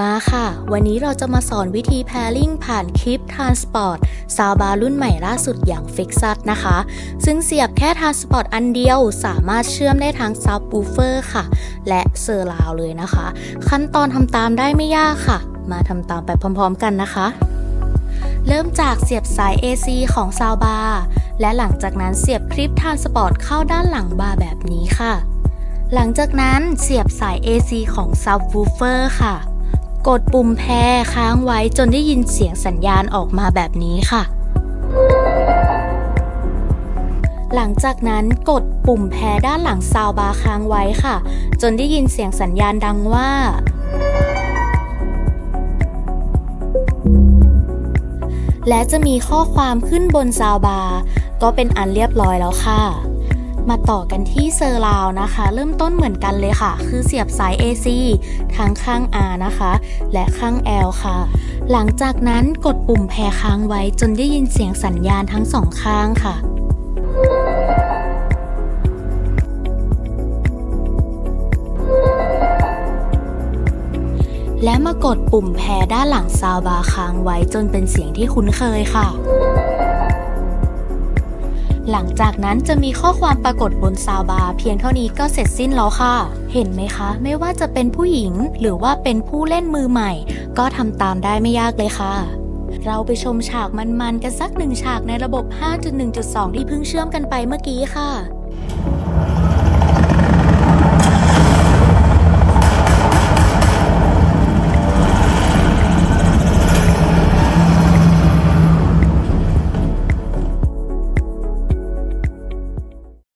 มาค่ะ วันนี้เราจะมาสอนวิธี pairing ผ่านคลิป Transport ซาวบารุ่นใหม่ล่าสุดอย่าง Fixat นะคะ ซึ่งเสียบแค่ Transport อันเดียวสามารถเชื่อมได้ทั้ง Subwoofer ค่ะ และเซอร์ราวเลยนะคะ ขั้นตอนทำตามได้ไม่ยากค่ะ มาทำตามไปพร้อมๆกันนะคะ เริ่มจากเสียบสาย AC ของซาวบาและหลังจากนั้นเสียบคลิป Transport เข้าด้านหลังบาร์แบบนี้ค่ะ หลังจากนั้นเสียบสาย AC ของ Subwoofer ค่ะ กดปุ่มแพรค้างไว้จนได้ยินเสียงสัญญาณออกมาแบบนี้ค่ะ หลังจากนั้นกดปุ่มแพรด้านหลังซาวบาร์ค้างไว้ค่ะ จนได้ยินเสียงสัญญาณดังว่า และจะมีข้อความขึ้นบนซาวบาร์ก็เป็นอันเรียบร้อยแล้วค่ะ มาต่อกันที่เซอร์ราวนะคะ เริ่มต้นเหมือนกันเลยค่ะ คือเสียบสาย AC ทั้งข้าง R นะคะ และข้าง L ค่ะ หลังจากนั้นกดปุ่มแพรค้างไว้จนได้ยินเสียงสัญญาณทั้งสองข้างค่ะและมากดปุ่มแพรด้านหลังซาวบาร์ค้างไว้จนเป็นเสียงที่คุ้นเคยค่ะ หลังจากนั้นจะมีข้อความปรากฏบนซาวบาร์เพียงเท่านี้ก็เสร็จสิ้นแล้วค่ะ เห็นไหมคะ ไม่ว่าจะเป็นผู้หญิงหรือว่าเป็นผู้เล่นมือใหม่ ก็ทำตามได้ไม่ยากเลยค่ะ เราไปชมฉากมันๆกันสักหนึ่งฉากในระบบ 5.1.2 ที่เพิ่งเชื่อมกันไปเมื่อกี้ค่ะ